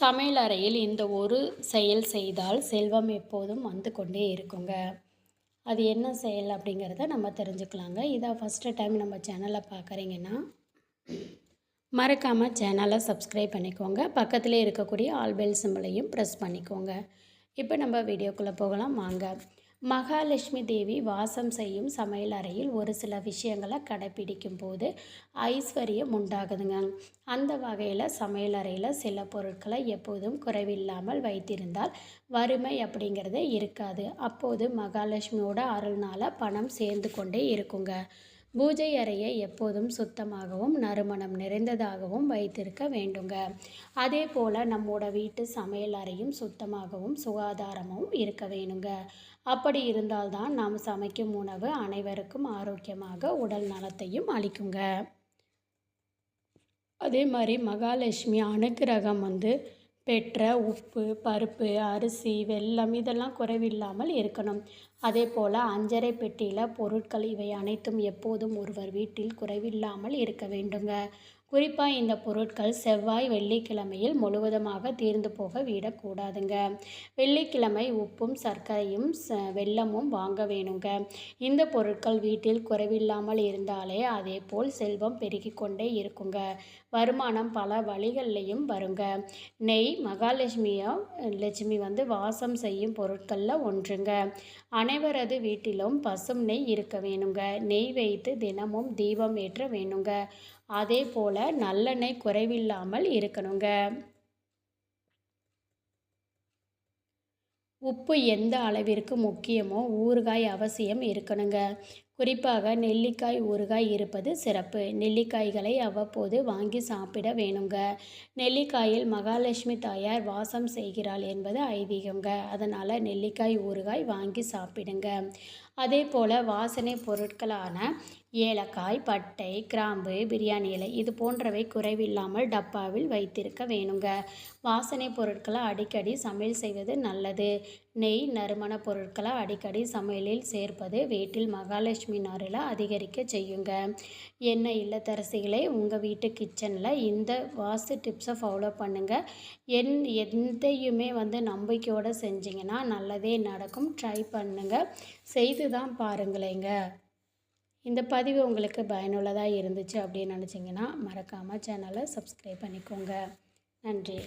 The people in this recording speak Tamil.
சமையல் அறையில் இந்த ஒரு செயல் செய்தால் செல்வம் எப்போதும் வந்து கொண்டே இருக்குங்க. அது என்ன செயல் அப்படிங்கிறத நம்ம தெரிஞ்சுக்கலாங்க. இதான் ஃபஸ்ட்டு டைம் நம்ம சேனலை பார்க்குறீங்கன்னா மறக்காமல் சேனலை சப்ஸ்கிரைப் பண்ணிக்கோங்க. பக்கத்தில் இருக்கக்கூடிய ஆல் பெல் சிம்பிளையும் ப்ரெஸ் பண்ணிக்கோங்க. இப்போ நம்ம வீடியோக்குள்ளே போகலாம். வாங்க. மகாலட்சுமி தேவி வாசம் செய்யும் சமையல் அறையில் ஒரு சில விஷயங்களை கடைப்பிடிக்கும் போது ஐஸ்வர்யம் உண்டாகுதுங்க. அந்த வகையில் சமையல் அறையில் சில பொருட்களை எப்போதும் குறைவில்லாமல் வைத்திருந்தால் வறுமை அப்படிங்கிறதே இருக்காது. அப்போது மகாலட்சுமியோட அருள்னால் பணம் சேர்ந்து கொண்டே இருக்குங்க. பூஜை அறையை எப்போதும் சுத்தமாகவும் நறுமணம் நிறைந்ததாகவும் வைத்திருக்க வேண்டுங்க. அதே போல் நம்மோட வீட்டு சமையல் அறையும் சுத்தமாகவும் சுகாதாரமும் இருக்க வேணுங்க. அப்படி இருந்தால்தான் நாம் சமைக்கும் உணவு அனைவருக்கும் ஆரோக்கியமாக உடல் நலத்தையும் அளிக்குங்க. அதே மாதிரி மகாலட்சுமி அனுக்கிரகம் வந்து பெற்ற உப்பு பருப்பு அரிசி வெல்லம் இதெல்லாம் குறைவில்லாமல் இருக்கணும். அதே போல் அஞ்சரை பெட்டியில் பொருட்கள் இவை அனைத்தும் எப்போதும் ஒருவர் வீட்டில் குறைவில்லாமல் இருக்க வேண்டுங்க. குறிப்பாக இந்த பொருட்கள் செவ்வாய் வெள்ளிக்கிழமையில் முழுவதுமாக தீர்ந்து போக விடக்கூடாதுங்க. வெள்ளிக்கிழமை உப்பும் சர்க்கரையும் வெல்லமும் வாங்க வேணுங்க. இந்த பொருட்கள் வீட்டில் குறைவில்லாமல் இருந்தாலே அதே போல் செல்வம் பெருகி கொண்டே இருக்குங்க. வருமானம் பல வழிகள்லையும் வருங்க. நெய் மகாலட்சுமியோ லட்சுமி வந்து வாசம் செய்யும் பொருட்களில் ஒன்றுங்க. அனைவரது வீட்டிலும் பசும் நெய் இருக்க வேணுங்க. நெய் வைத்து தினமும் தீபம் ஏற்ற வேணுங்க. அதே போல் நல்லெண்ணெய் குறைவில்லாமல் இருக்கணுங்க. உப்பு எந்த அளவிற்கு முக்கியமோ ஊறுகாய் அவசியம் இருக்கணுங்க. குறிப்பாக நெல்லிக்காய் ஊறுகாய் இருப்பது சிறப்பு. நெல்லிக்காய்களை அவ்வப்போது வாங்கி சாப்பிட வேணுங்க. நெல்லிக்காயில் மகாலட்சுமி தாயார் வாசம் செய்கிறாள் என்பது ஐதீகங்க. அதனால் நெல்லிக்காய் ஊறுகாய் வாங்கி சாப்பிடுங்க. அதே போல் வாசனை பொருட்களான ஏலக்காய் பட்டை கிராம்பு பிரியாணி இலை இது போன்றவை குறைவில்லாமல் டப்பாவில் வைத்திருக்க வேணுங்க. வாசனை பொருட்களை அடிக்கடி சமையல் செய்வது நல்லது. நெய் நறுமண பொருட்களை அடிக்கடி சமையலில் சேர்ப்பது வீட்டில் மகாலட்சுமி நாரில் அதிகரிக்க செய்யுங்க. என்ன இல்லத்தரசிகளை உங்கள் வீட்டு கிச்சனில் இந்த வாஸ்து டிப்ஸை ஃபாலோ பண்ணுங்கள் என் எந்தையுமே வந்து நம்பிக்கையோடு செஞ்சிங்கன்னா நல்லதே நடக்கும். ட்ரை பண்ணுங்கள் செய்து தான் பாருங்களேங்க. இந்த பதிவு உங்களுக்கு பயனுள்ளதாக இருந்துச்சு அப்படின்னு நினச்சிங்கன்னா மறக்காமல் சேனலை சப்ஸ்கிரைப் பண்ணிக்கோங்க. நன்றி.